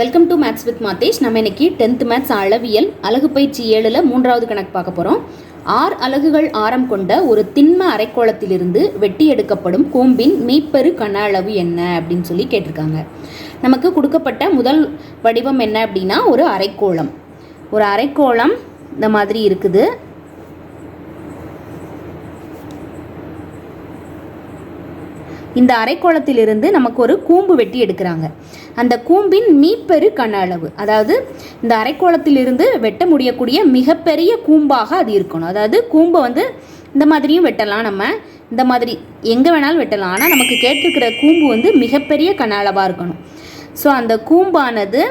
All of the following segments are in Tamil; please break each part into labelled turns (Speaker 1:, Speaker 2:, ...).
Speaker 1: Welcome to maths with Mathesh நம்ம இன்னைக்கு டென்த் மேத்ஸ் அளவியல் அழகு பயிற்சி ஏழில் மூன்றாவது கணக்கு பார்க்க போகிறோம் ஆறு அலகுகள் ஆரம் கொண்ட ஒரு திண்ம அரைக்கோளத்திலிருந்து வெட்டி எடுக்கப்படும் கூம்பின் மீப்பெரு கன அளவு என்ன அப்படின்னு சொல்லி கேட்டிருக்காங்க. நமக்கு கொடுக்கப்பட்ட முதல் வடிவம் என்ன அப்படின்னா ஒரு அரைக்கோளம். ஒரு அரைக்கோளம் இந்த மாதிரி இருக்குது. இந்த அரைக்கோளத்திலிருந்து நமக்கு ஒரு கூம்பு வெட்டி எடுக்கிறாங்க. அந்த கூம்பின் மீப்பெரு கன அளவு. அதாவது இந்த அரைக்கோளத்திலிருந்து வெட்ட முடியக்கூடிய மிகப்பெரிய கூம்பாக அது இருக்கணும். அதாவது கூம்பை வந்து இந்த மாதிரியும் வெட்டலாம் நம்ம. இந்த மாதிரி எங்கே வேணாலும் வெட்டலாம். ஆனால் நமக்கு கேட்டிருக்கிற கூம்பு வந்து மிகப்பெரிய கன அளவாக இருக்கணும். ஸோ அந்த கூம்பானது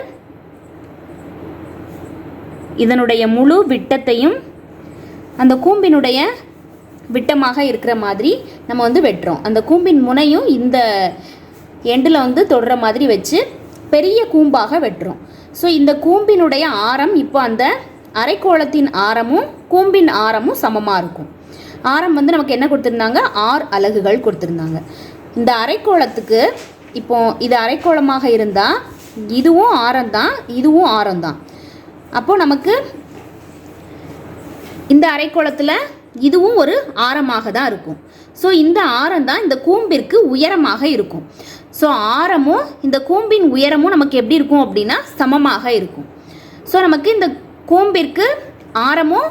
Speaker 1: இதனுடைய முழு விட்டத்தையும் அந்த கூம்பினுடைய விட்டமாக இருக்கிற மாதிரி நம்ம வந்து வெட்டுறோம். அந்த கூம்பின் முனையும் இந்த எண்டில் வந்து தொடுற மாதிரி வச்சு பெரிய கூம்பாக வெட்டுறோம். ஸோ இந்த கூம்பினுடைய ஆரம் இப்போ அந்த அரைக்கோளத்தின் ஆரமும் கூம்பின் ஆரமும் சமமாக இருக்கும். ஆரம் வந்து நமக்கு என்ன கொடுத்துருந்தாங்க? ஆறு அலகுகள் கொடுத்துருந்தாங்க. இந்த அரைக்கோளத்துக்கு இப்போ இது அரைக்கோளமாக இருந்தால் இதுவும் ஆரம் தான் இதுவும் ஆரம் தான். அப்போது நமக்கு இந்த அரைக்கோளத்தில் இதுவும் ஒரு ஆரமாக தான் இருக்கும். ஸோ இந்த ஆரம் தான் இந்த கூம்பிற்கு உயரமாக இருக்கும். ஸோ ஆரமும் இந்த கூம்பின் உயரமும் நமக்கு எப்படி இருக்கும் அப்படின்னா சமமாக இருக்கும். ஸோ நமக்கு இந்த கூம்பிற்கு ஆரமும்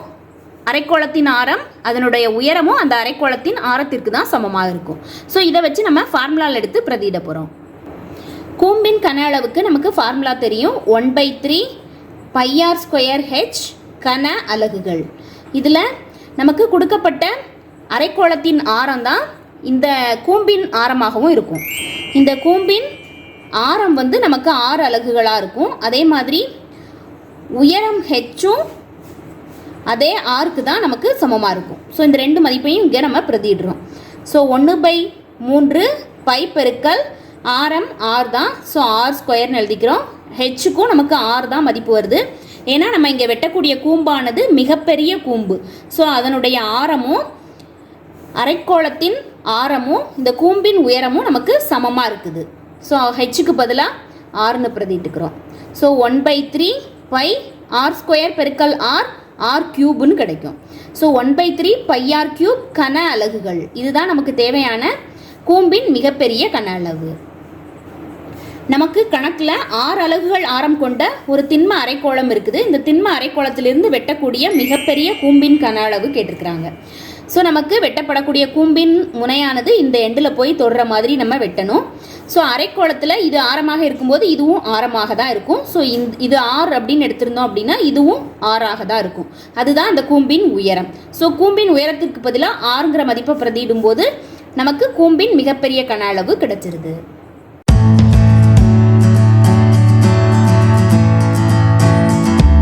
Speaker 1: அரைக்கோளத்தின் ஆரம் அதனுடைய உயரமும் அந்த அரைக்கோளத்தின் ஆரத்திற்கு தான் சமமாக இருக்கும். ஸோ இதை வச்சு நம்ம ஃபார்முலாவில் எடுத்து பிரதியிட போகிறோம் கூம்பின் கன அளவுக்கு நமக்கு ஃபார்முலா தெரியும். One by three pi r square h கன அலகுகள். இதில் நமக்கு கொடுக்கப்பட்ட அரைக்கோளத்தின் ஆரம் தான் இந்த கூம்பின் ஆரமாகவும் இருக்கும். இந்த கூம்பின் ஆரம் வந்து நமக்கு ஆறு அலகுகளாக இருக்கும். அதே மாதிரி உயரம் ஹெச்சும் அதே ஆருக்கு தான் நமக்கு சமமாக இருக்கும். ஸோ இந்த ரெண்டு மதிப்பையும் இங்கே நம்ம பிரதிடுறோம் ஸோ ஒன்று பை மூன்று பை பெருக்கல் ஆரம் ஆர் தான் ஸோ ஆர் ஸ்கொயர்னு எழுதிக்கிறோம். ஹெச்சுக்கும் நமக்கு ஆறு தான் மதிப்பு வருது. ஏன்னா நம்ம இங்கே வெட்டக்கூடிய கூம்பானது மிகப்பெரிய கூம்பு. ஸோ அதனுடைய ஆரமும் அரைக்கோளத்தின் ஆரமும் இந்த கூம்பின் உயரமும் நமக்கு சமமாக இருக்குது. ஸோ ஹெச்சுக்கு பதிலாக ஆர்னு பிரதிட்டுக்கிறோம் so one by three pi r square பெருக்கல் ஆர் ஆர் கியூப்னு கிடைக்கும். So one by three pi r cube கன அலகுகள். இதுதான் நமக்கு தேவையான கூம்பின் மிகப்பெரிய கன அளவு. நமக்கு கணக்கில் ஆறு அலகுகள் ஆரம் கொண்ட ஒரு திண்ம அரைக்கோளம் இருக்குது. இந்த திண்ம அரைக்கோளத்திலிருந்து வெட்டக்கூடிய மிகப்பெரிய கூம்பின் கன அளவு கேட்டிருக்கிறாங்க. ஸோ நமக்கு வெட்டப்படக்கூடிய கூம்பின் முனையானது இந்த எண்டில் போய் தொடுற மாதிரி நம்ம வெட்டணும். ஸோ அரைக்கோளத்தில் இது ஆரமாக இருக்கும்போது இதுவும் ஆரமாக தான் இருக்கும். ஸோ இந்த இது ஆறு அப்படின்னு எடுத்திருந்தோம் அப்படின்னா இதுவும் ஆறாக தான் இருக்கும். அதுதான் அந்த கூம்பின் உயரம். ஸோ கூம்பின் உயரத்திற்கு பதிலாக ஆறுங்கிற மதிப்பை பிரதியிடும் போது நமக்கு கூம்பின் மிகப்பெரிய கன அளவு கிடைச்சிருது.